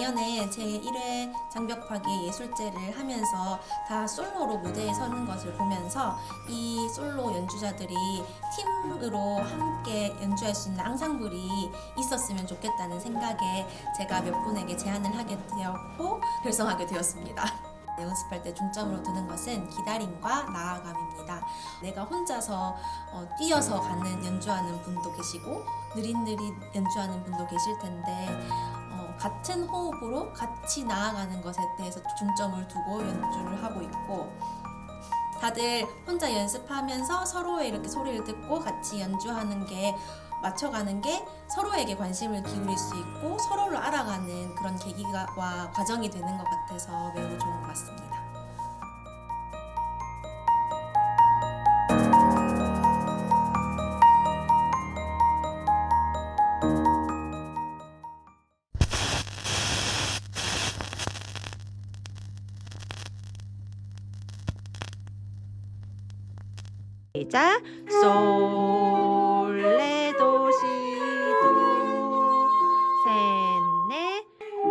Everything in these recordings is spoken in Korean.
작년에 제 1회 장벽파기 예술제를 하면서 다 솔로로 무대에 서는 것을 보면서 이 솔로 연주자들이 팀으로 함께 연주할 수 있는 앙상블이 있었으면 좋겠다는 생각에 제가 몇 분에게 제안을 하게 되었고 결성하게 되었습니다. 연습할 때 중점으로 두는 것은 기다림과 나아감입니다. 내가 혼자서 어, 뛰어서 가는 연주하는 분도 계시고 느릿느릿 연주하는 분도 계실 텐데 어, 같은 호흡으로 같이 나아가는 것에 대해서 중점을 두고 연주를 하고 있고 다들 혼자 연습하면서 서로의 이렇게 소리를 듣고 같이 연주하는 게 맞춰가는 게 서로에게 관심을 기울일 수 있고 서로를 알아가는 그런 계기와 과정이 되는 것 같아서 매우 좋은 것 같습니다. 시작. 솔레 도 시 도 셋넷.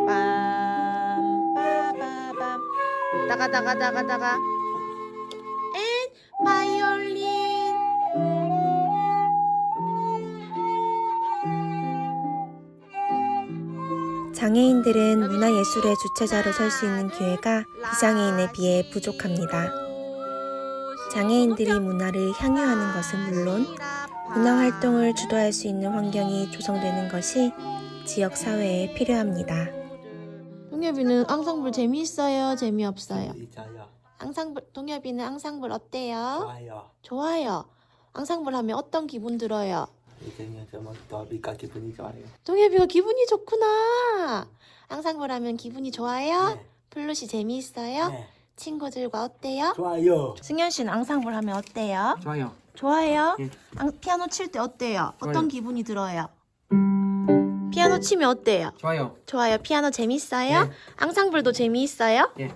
빰빠바밤. 다가 다가 다가 다가. 앤 바이올린 장애인들은 문화예술의 주체자로 설 수 있는 기회가 비장애인에 비해 부족합니다. 장애인들이 문화를 향유하는 것은 물론 문화 활동을 주도할 수 있는 환경이 조성되는 것이 지역 사회에 필요합니다. 동엽이는 앙상블 재미있어요? 재미없어요? 앙상블 동엽이는 앙상블 어때요? 좋아요. 좋아요. 앙상블 하면 어떤 기분 들어요? 이제는 정말 더비가 기분이 좋아요. 동엽이가 기분이 좋구나. 앙상블 하면 기분이 좋아요? 네. 플룻이 재미있어요? 네. 친구들과 어때요? 좋아요. 승현 씨는 앙상블 하면 어때요? 좋아요. 좋아해요? 예. 앙- 피아노 칠 때 어때요? 어떤 좋아요. 기분이 들어요? 피아노 치면 어때요? 좋아요. 좋아요. 피아노 재밌어요? 네. 앙상블도 재미있어요? 예.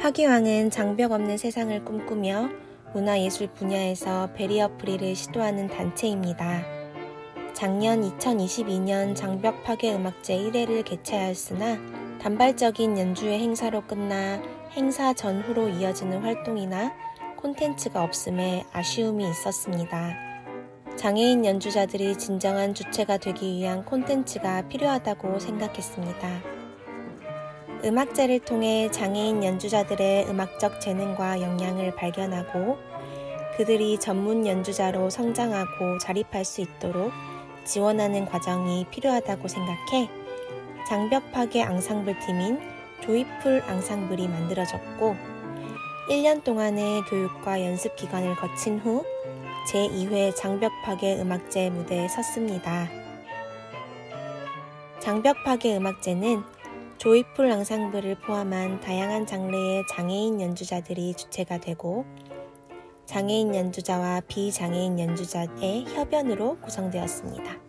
파기왕은 장벽 없는 세상을 꿈꾸며 문화예술 분야에서 베리어 프리를 시도하는 단체입니다. 작년 2022년 장벽 파괴 음악제 1회를 개최하였으나 단발적인 연주의 행사로 끝나 행사 전후로 이어지는 활동이나 콘텐츠가 없음에 아쉬움이 있었습니다. 장애인 연주자들이 진정한 주체가 되기 위한 콘텐츠가 필요하다고 생각했습니다. 음악제를 통해 장애인 연주자들의 음악적 재능과 역량을 발견하고 그들이 전문 연주자로 성장하고 자립할 수 있도록 지원하는 과정이 필요하다고 생각해 장벽 파괴 앙상블 팀인 조이풀 앙상블이 만들어졌고 1년 동안의 교육과 연습 기간을 거친 후 제2회 장벽 파괴 음악제 무대에 섰습니다. 장벽 파괴 음악제는 조이풀 앙상블을 포함한 다양한 장르의 장애인 연주자들이 주체가 되고 장애인 연주자와 비장애인 연주자의 협연으로 구성되었습니다.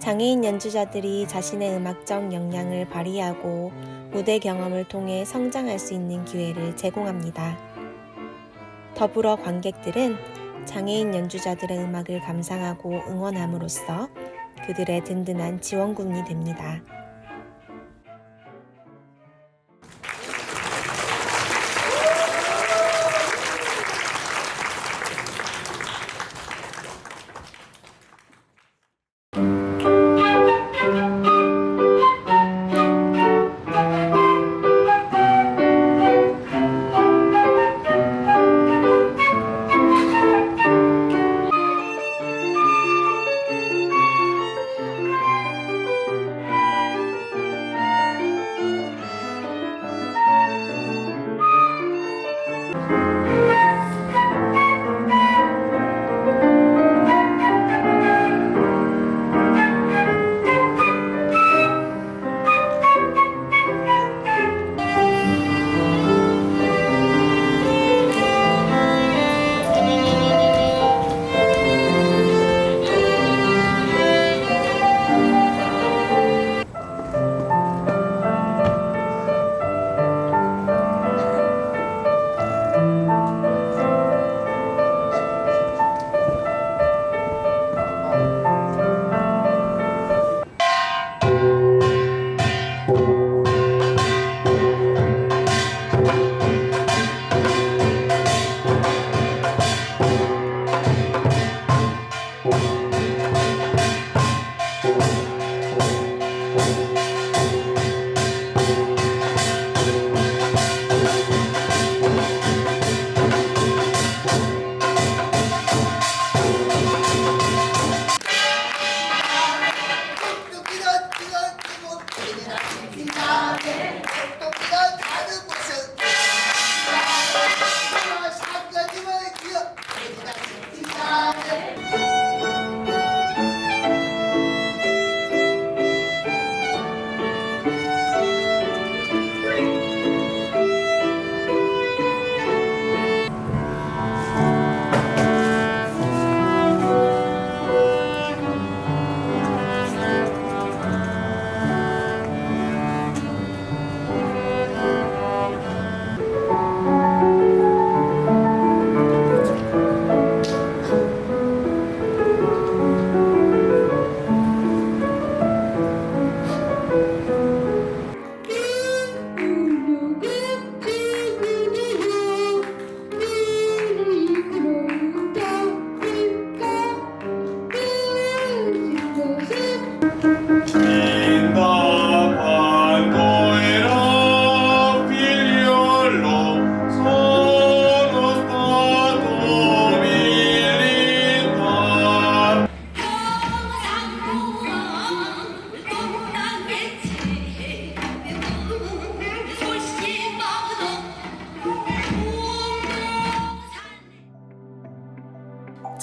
장애인 연주자들이 자신의 음악적 역량을 발휘하고 무대 경험을 통해 성장할 수 있는 기회를 제공합니다. 더불어 관객들은 장애인 연주자들의 음악을 감상하고 응원함으로써 그들의 든든한 지원군이 됩니다.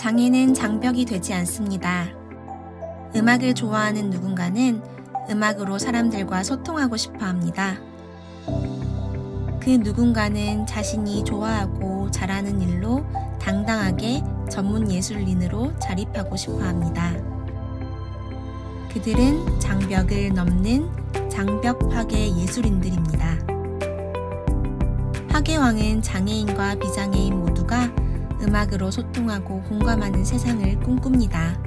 장애는 장벽이 되지 않습니다. 음악을 좋아하는 누군가는 음악으로 사람들과 소통하고 싶어 합니다. 그 누군가는 자신이 좋아하고 잘하는 일로 당당하게 전문 예술인으로 자립하고 싶어 합니다. 그들은 장벽을 넘는 장벽 파괴 예술인들입니다. 파괴왕은 장애인과 비장애인 모두가 음악으로 소통하고 공감하는 세상을 꿈꿉니다.